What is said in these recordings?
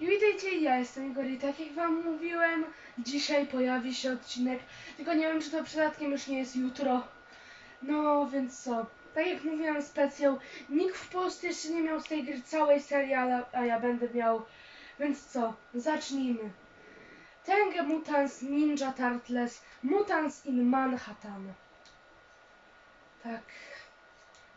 I witajcie, ja jestem Igor i tak jak wam mówiłem, dzisiaj pojawi się odcinek, tylko nie wiem czy to przypadkiem już nie jest jutro. No więc co, tak jak mówiłem specjał, nikt w Polsce jeszcze nie miał z tej gry całej serii, a ja będę miał. Więc co, zacznijmy. Tenge Mutants Ninja Turtles Mutants in Manhattan. Tak.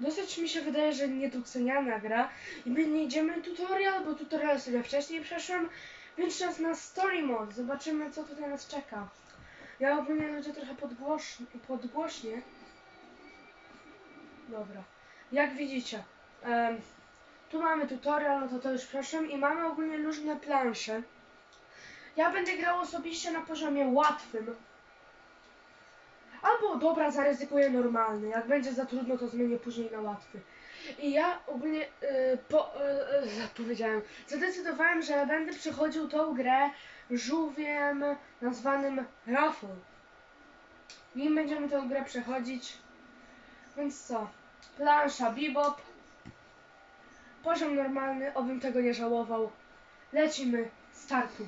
Dosyć mi się wydaje, że niedoceniana gra i my nie idziemy tutorial, bo tutorial sobie wcześniej przeszłem, więc czas na story mode. Zobaczymy co tutaj nas czeka. Ja ogólnie ludzie trochę podgłoś, podgłośnie. Dobra. Jak widzicie, em, tu mamy tutorial, no to to już przeszłem i mamy ogólnie różne plansze. Ja będę grał osobiście na poziomie łatwym. Albo dobra, zaryzykuję normalny. Jak będzie za trudno, to zmienię później na łatwy. I ja ogólnie y, po, y, y, powiedziałem, zadecydowałem, że będę przechodził tą grę żółwiem nazwanym Raffle. Nim będziemy tę grę przechodzić. Więc co? Plansza Bebop. Poziom normalny, obym tego nie żałował. Lecimy, startu.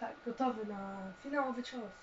Tak, gotowy na finałowy cios.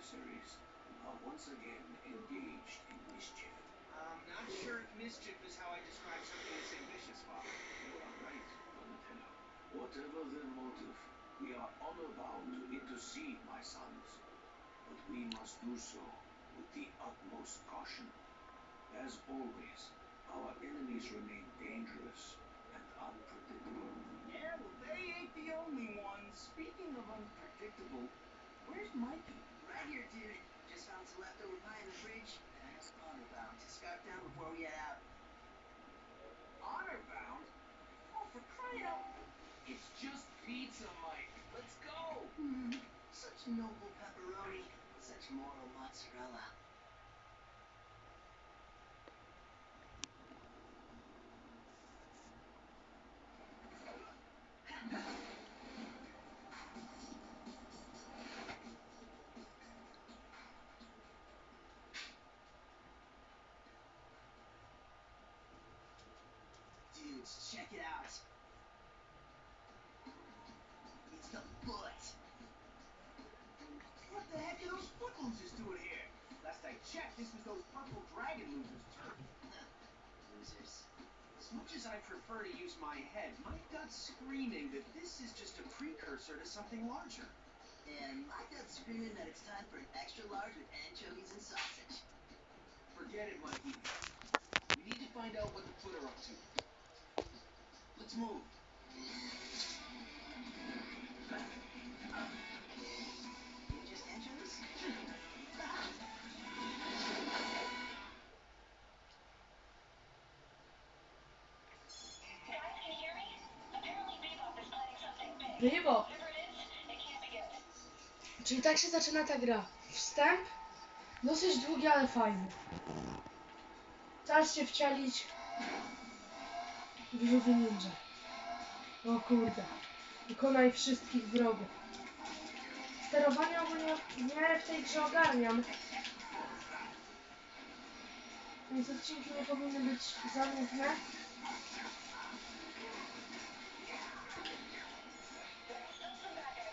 adversaries are once again engaged in mischief. I'm not sure if mischief is how I describe something as ambitious, Father. You are right, Donatello. Whatever their motive, we are honor bound to intercede, my sons. But we must do so with the utmost caution. As always, our enemies remain dangerous and unpredictable. Yeah, well, they ain't the only ones. Speaking of unpredictable, where's Mikey? Right here, dude. Just found some leftover pie in the fridge, and I honor bound to scarf down before we head out. Honor bound? Oh, for crying out! It's just pizza, Mike. Let's go. Hmm. Such noble pepperoni, such moral mozzarella. Dudes, check it out. It's the foot. What the heck are those foot losers doing here? Last I checked, this was those purple dragon losers' turf. Losers. As much as I prefer to use my head, my gut's screaming that this is just a precursor to something larger. And my gut's screaming that it's time for an extra large with anchovies and sausage. Forget it, Mikey. We need to find out what the foot are up to. Let's move. Just. Czyli tak się zaczyna ta gra. Wstęp, dosyć długi, ale fajny. Czas się wcielić w żółwie ninja. O kurde. Wykonaj wszystkich wrogów. Sterowanie ogólnie w miarę w tej grze ogarniam. Więc odcinki nie powinny być za nudne.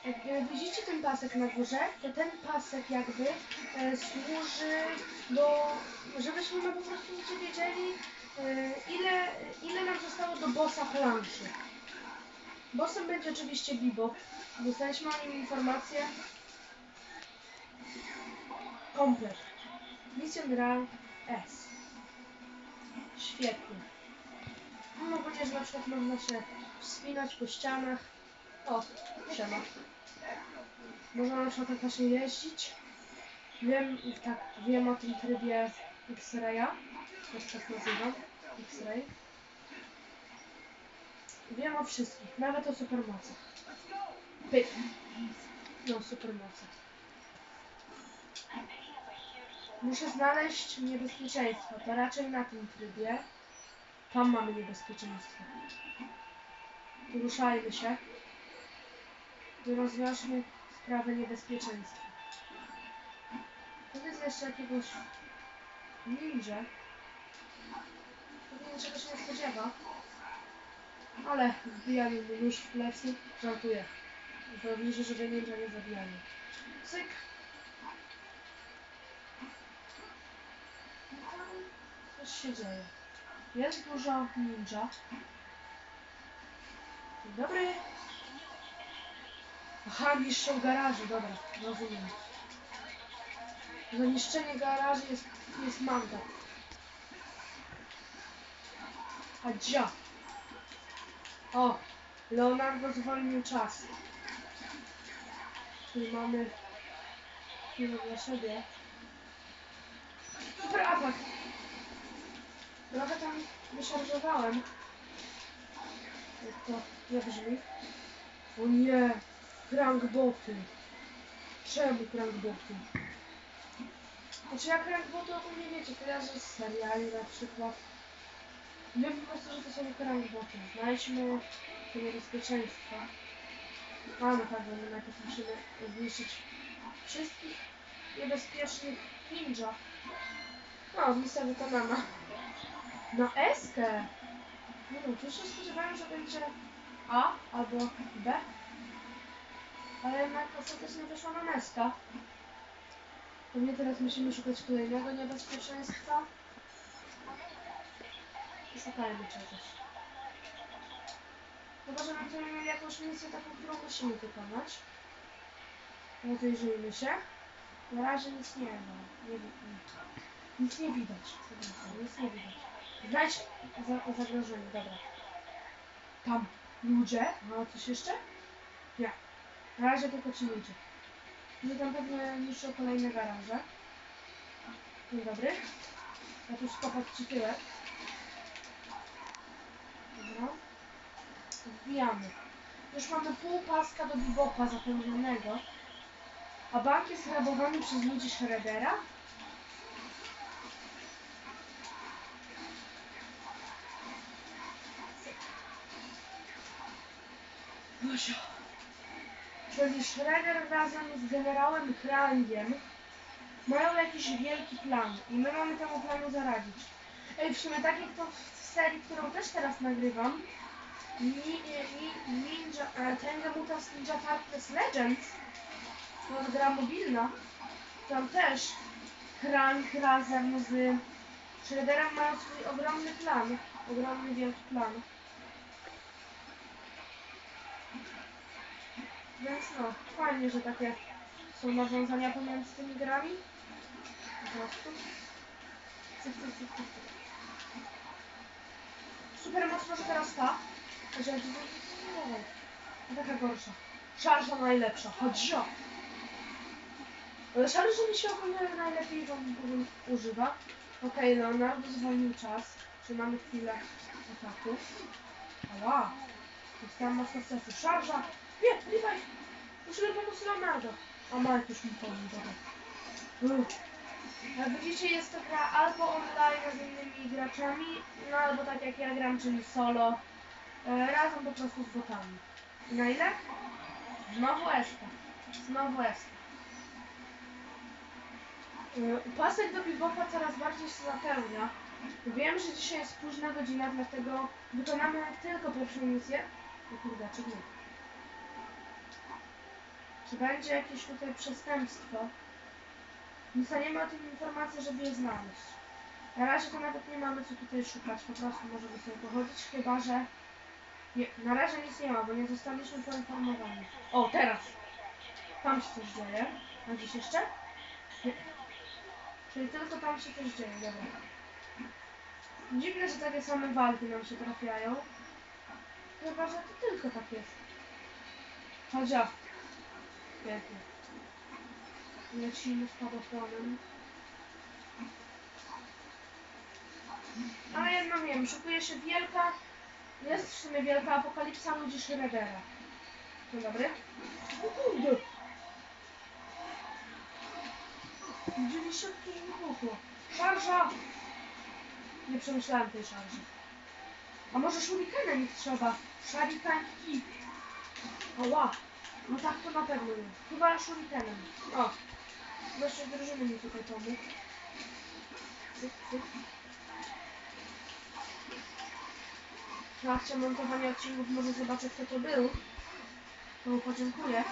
Jak e, widzicie ten pasek na górze, to ten pasek jakby e, służy do, żebyśmy no po prostu wiedzieli, ile ile nam zostało do bossa planszy. Bossem będzie oczywiście Bebop. Dostaliśmy o nim informację. Komplet. Mission Rank S. Świetnie. No ogólnie, że na przykład można się wspinać po ścianach. O, siema. Można na przykład tak właśnie jeździć. Wiem, tak, wiem o tym trybie X-Raya. X-Ray. Wiem o wszystkich, nawet o supermocach. Pyk. No, supermocach. Muszę znaleźć niebezpieczeństwo. To raczej na tym trybie. Tam mamy niebezpieczeństwo. Ruszajmy się. Rozwiążmy sprawę niebezpieczeństwa. Powiedz jeszcze jakiegoś ninja. Pewnie niczego się nie spodziewa. Ale wbijanie mu nóż w plecy. Żartuję. Ważniejsze, żeby ninja nie zabijali. Cyk. Coś się dzieje. Jest dużo ninja. Dzień dobry. Aha, niszczą garaże, dobra, rozumiem. Za niszczenie garaży jest, jest mandat. A dzia. O, Leonardo zwolnił czas. Czyli mamy chwilę dla siebie. Super atak. Trochę tam wyszarżowałem. Jak to nie brzmi. O nie! Crankboty. Czemu crankboty? Znaczy ja crankboty o tym nie wiecie, kojarzę z seriali na przykład. Wiem po prostu, że to są crankboty. Znajdźmy te niebezpieczeństwa. No tak, bo my najpierw musimy zniszczyć wszystkich niebezpiecznych ninja. No, misja wykonana. Na Eskę! No to już się spodziewałem, że będzie A albo B. Ale jednak ostatecznie wyszła na Neska. Pewnie teraz musimy szukać kolejnego niebezpieczeństwa. I szukajmy czegoś. Chyba, że będziemy mieli jakąś misję taką, którą musimy wykonać. Rozejrzyjmy się. Na razie nic nie ma. Nie, nic nie widać. Nic nie widać. Znajdź za, zagrożenie, dobra. Tam. Ludzie? No coś jeszcze? Nie. Na razie tylko ci ludzie. Ludzie tam pewnie niszczą kolejne garaże. Dzień dobry. Ja tu skopać ci tyłek. Dobra. Wbijamy. Już mamy pół paska do bibopa zapełnionego. A bank jest rabowany przez ludzi Shreddera? Gosia. Czyli Shredder razem z generałem Krangiem mają jakiś wielki plan i my mamy temu planu zaradzić. Ej, w sumie tak jak to w serii, którą też teraz nagrywam, Ni, ni, ninja, e, Tenga Mutas Ninja Turtles Legends, to gra mobilna, tam też Krang razem z Shredderem mają swój ogromny plan, ogromny wielki plan. Więc no, fajnie, że takie są nawiązania pomiędzy tymi grami. Po prostu. Cyk, cyk, cyk, cyk. Super mocno, że teraz ta. Że nie taka gorsza. Szarża najlepsza, chodź. Ale szarża mi się ogólnie najlepiej używa. Okej, Leonardo zwolnił czas. Czy mamy chwilę ataku? Ała. Dostałam mocno serce. Szarża! Nie, Levi! Musimy pomóc Leonardo. A Mike już mi pomógł, dobra. Widzicie, jest to gra albo online z innymi graczami, no albo tak jak ja gram, czyli solo. E, razem po prostu z botami. I na ile? Znowu Eska. Znowu Eska. E, Pasek do Bibopa coraz bardziej się zapełnia. Wiem, że dzisiaj jest późna godzina, dlatego wykonamy tylko pierwszą misję. O kurde, czy nie? Czy będzie jakieś tutaj przestępstwo? Dostaniemy o tym informację, żeby je znaleźć. Na razie to nawet nie mamy co tutaj szukać, po prostu możemy sobie pochodzić, chyba że... Nie, na razie nic nie ma, bo nie zostaliśmy poinformowani. O, teraz! Tam się coś dzieje. A gdzieś jeszcze? Nie. Czyli tylko tam się coś dzieje, dobra. Dziwne, że takie same walki nam się trafiają. Chyba, że to tylko tak jest. Ja. Pięknie. Lecimy spadochronem. Ale jedno wiem, szykuje się wielka, jest w sumie wielka apokalipsa ludzi Shreddera. Dzień dobry. O kurde! Widzieliście, jak to wybuchło? Szarża! Nie przemyślałem tej szarży. A może shurikenem ich trzeba? Shurikenki. Ała! No tak to na pewno nie. Chyba shurikenem. O! Nasze drużyny mi tylko pomógł. Cyk, cyk. W trakcie odcinków może zobaczę kto to był. To mu podziękuję.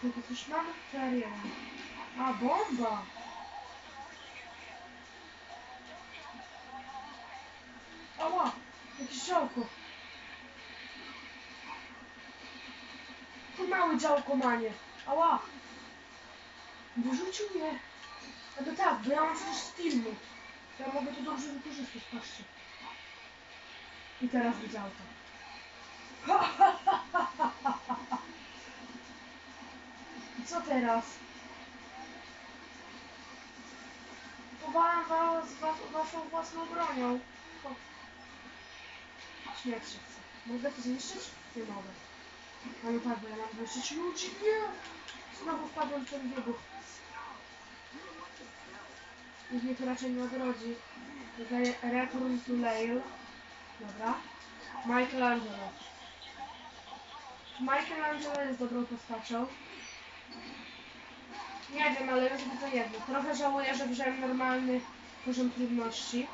Tylko coś mam karierę. A bomba! Ała! Jakieś żałko! To mały działko manie. Ała! Wyrzucił mnie. A to tak, bo ja mam przecież filmu. Ja mogę to dobrze wykorzystać, patrzcie. I teraz widział to. I co teraz? Powalam was, was waszą własną bronią. Śmierć się chce. Mogę to zniszczyć? Nie mogę. Tak, bo ja mam zniszczyć ludzi. Nie! Znowu wpadłem w ten wybuch. Już mnie to raczej nie odrodzi. Tutaj Return to Lail. Dobra. Michelangelo. Michelangelo jest dobrą postacią? Nie wiem, ale już widzę jedno. Trochę żałuję, że wziąłem normalny poziom trudności.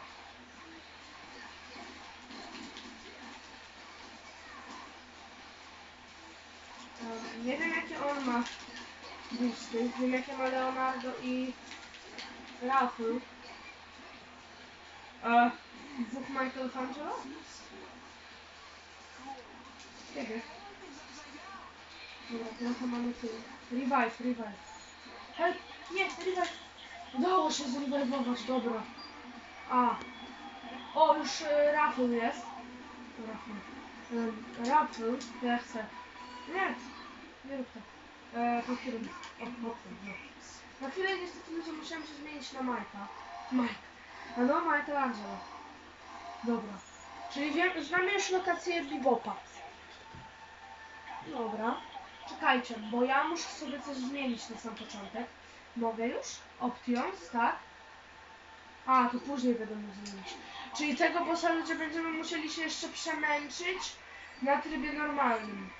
Wiem jakie ma Leonardo i Rafał. A dwóch Michelangelo? Kiedy? Dobra, trochę mamy tu. Revive, revive. Help! Nie, revive! Udało się zrevivować, dobra. A. O, już y, Rafał jest. Rafał. Um, Rafał, ja chcę. Nie, nie rób tak. Po którym? O, po tym, no. Na chwilę niestety ludzie musiałem się zmienić na Majka. Mike. A no, Michelangelo. Dobra. Czyli wiem, znamy już lokację Bibopa. Dobra. Czekajcie, bo ja muszę sobie coś zmienić na sam początek. Mogę już? Options, tak? A, to później będę mógł zmienić. Czyli tego bossa ludzie będziemy musieli się jeszcze przemęczyć na trybie normalnym.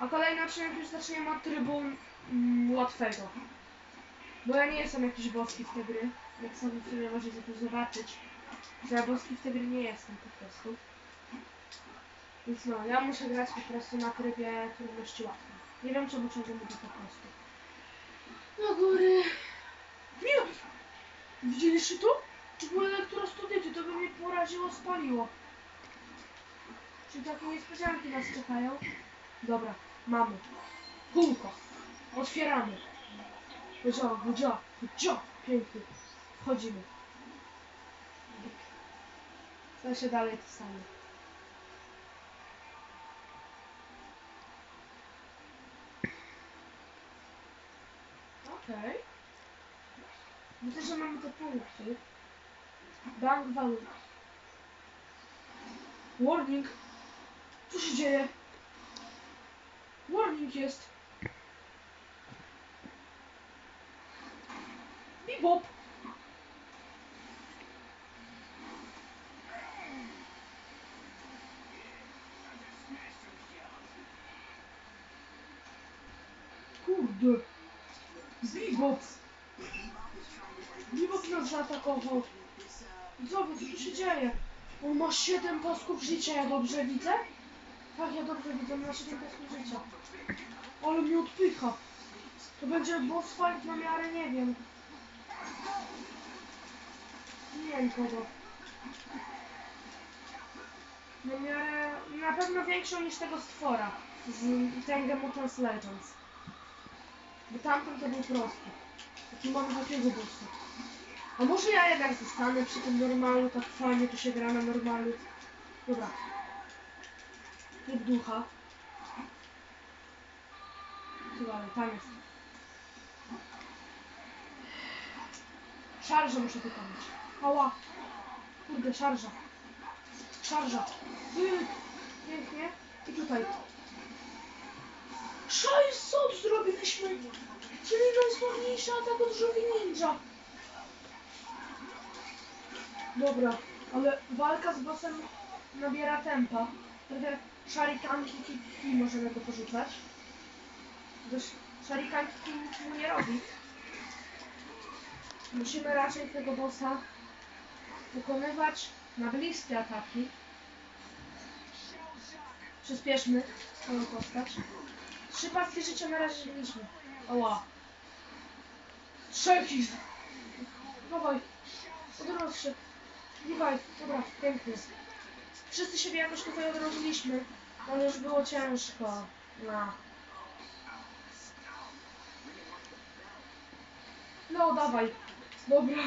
A kolejny odcinek już zaczniemy od trybu mm, łatwego. Bo ja nie jestem jakiś boski w te gry. Jak sobie sobie możecie to zobaczyć. Że ja boski w te gry nie jestem po prostu. Więc no, ja muszę grać po prostu na trybie trudności łatwej. Nie wiem czemu ciągle mówię po prostu. Do góry. Nie! Widzieliście to? To były elektrostudyty, to by mnie poraziło, spaliło. Czyli takie niespodzianki nas czekają. Dobra, mamy. Kółko. Otwieramy. Budzio, budzio, budzio. Pięknie. Wchodzimy. Co się dalej to samo. Okej. Widzę, że mamy te punkty. Bank walut. Warning. Co się dzieje? Warning jest. Bebop. Kurde. Bebop. Bebop nas zaatakował. Co tu się dzieje. On ma 7 pasków życia, ja dobrze widzę? Tak, ja dobrze widzę, on ma 7 pasków życia. Ale mnie odpycha. To będzie boss fight na miarę, nie wiem. Nie wiem kogo. Na miarę, na pewno większą niż tego stwora z Tenga Mutants Legends. Bo tamten to był prosty. Taki mam takiego bossa. A może ja jednak zostanę przy tym normalu, tak fajnie tu się gra na normalu. Dobra. Tryb ducha. Dalej, tam jest. Szarżę muszę wykonać. Ała. Kurde, szarża. Szarża. Yy, Pięknie. I tutaj. Szaj, sąd zrobiliśmy! Czyli najsławniejszy atak od żółwi ninja. Dobra, ale walka z bossem nabiera tempa. Trochę szarikanki kiki możemy go porzucać. Gdyż szarikanki nic mu nie robi. Musimy raczej tego bossa wykonywać na bliskie ataki. Przyspieszmy swoją postać. Trzy paski życia na razie mieliśmy. Oła. Trzeci. Dawaj. Odroż się. Dawaj. Dobra, pięknie. Wszyscy siebie jakoś tutaj odrodziliśmy. Ale już było ciężko. No. No, dawaj. Dobra.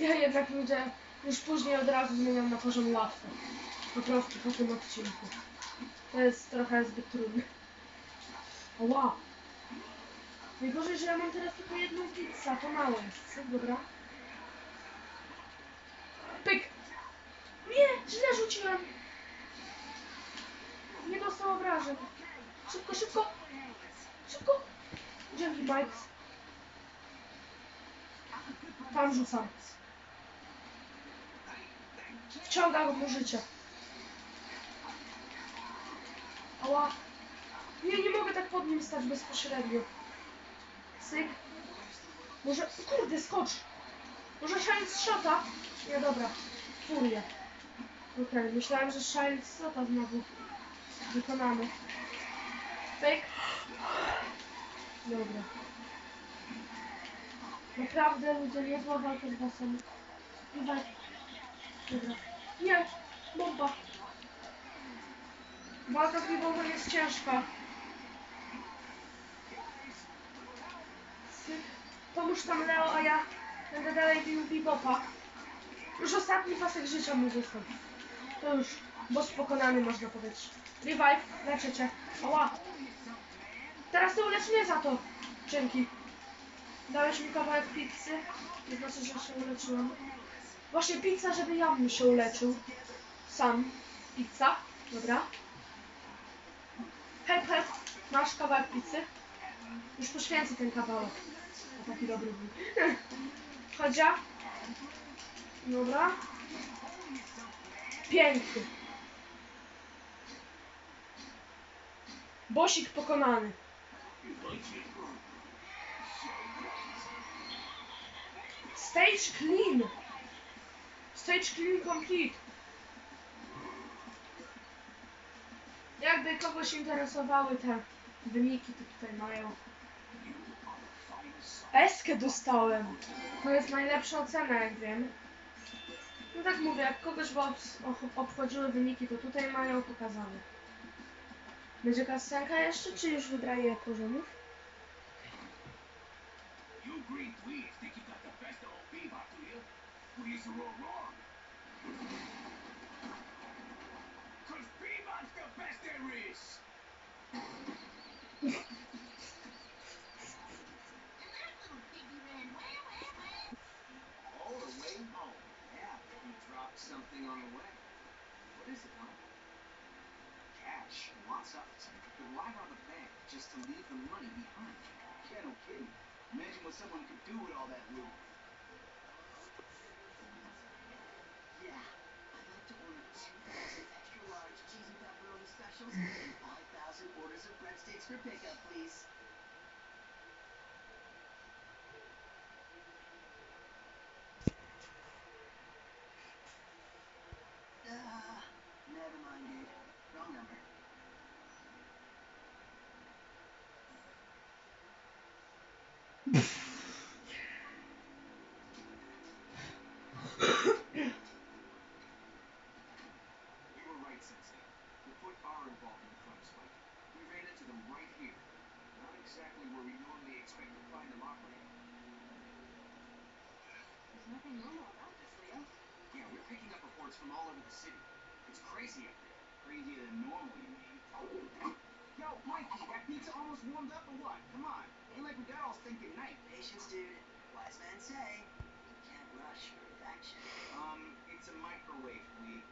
Ja jednak ludzie już później od razu zmieniam na poziom łatwy. Po prostu po tym odcinku. To jest trochę zbyt trudne. Ła! Najgorzej, że ja mam teraz tylko jedną pizzę, to mało jest. Dobra. Pyk! Nie! Źle rzuciłem! Nie dostał obrażeń. Szybko, szybko! Szybko! Dzięki, Mike. Tam rzucam. Wciągam mu życie. Ała. Nie, nie mogę tak pod nim stać bezpośrednio. Syk. Może... Kurde, skocz. Może Shine Shota? Nie, dobra. Furię. Okej, myślałem, że Shine Shota znowu wykonamy. Pyk. Dobra. Naprawdę ludzie niezła walka z bossem. Dawaj. Dobra. Nie! Bomba! Walka z Bibową jest ciężka. Pomóż tam Leo, a ja będę dalej bił Bibopa. Już ostatni pasek życia mu został. To już boss pokonany można powiedzieć. Revive, leczę cię. Ała. Teraz to ulecz mnie za to. Dzięki. Dałeś mi kawałek pizzy. To znaczy, że się uleczyłam. Właśnie pizza, żeby ja bym się uleczył. Sam. Pizza. Dobra. Hej, hej. Masz kawałek pizzy? Już poświęcę ten kawałek. O, taki dobry był. Chodzia. Dobra. Piękny. Bosik pokonany. Stage clean. Stage clean complete. Jakby kogoś interesowały te wyniki, to tutaj mają. Eskę dostałem. To jest najlepsza ocena, jak wiem. No tak mówię, jak kogoś by ob- obchodziły wyniki, to tutaj mają pokazane. Będzie kasenka jeszcze, czy już wybraję poziomów? Something on the way. What is it, huh? Cash. Lots of it. But why rob a bank just to leave the money behind? Yeah, no kidding. Imagine what someone could do with all that loot. Yeah. I'd like to order 2,000 extra large cheese and pepperoni specials and 5,000 orders of breadsticks for pickup, please. Nothing normal about this, Leo. Yeah, we're picking up reports from all over the city. It's crazy up there. Crazier than normal, you mean? Yo, Mikey, that pizza almost warmed up or what? Come on. Ain't like we got all stinking night. Patience, dude. Wise men say you can't rush perfection. Um, it's a microwave, we.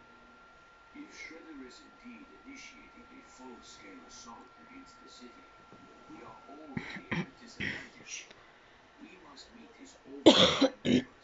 If Shredder is indeed initiating a full-scale assault against the city, we are already at a disadvantage. We must meet his overwhelming numbers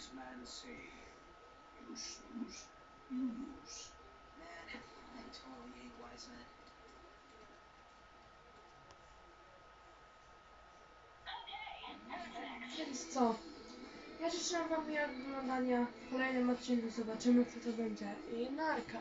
wise man say, you snooze, you lose. Man, I totally ain't wise next? Więc co? Ja życzę wam miłego oglądania. W kolejnym odcinku zobaczymy, kto to będzie. I narka.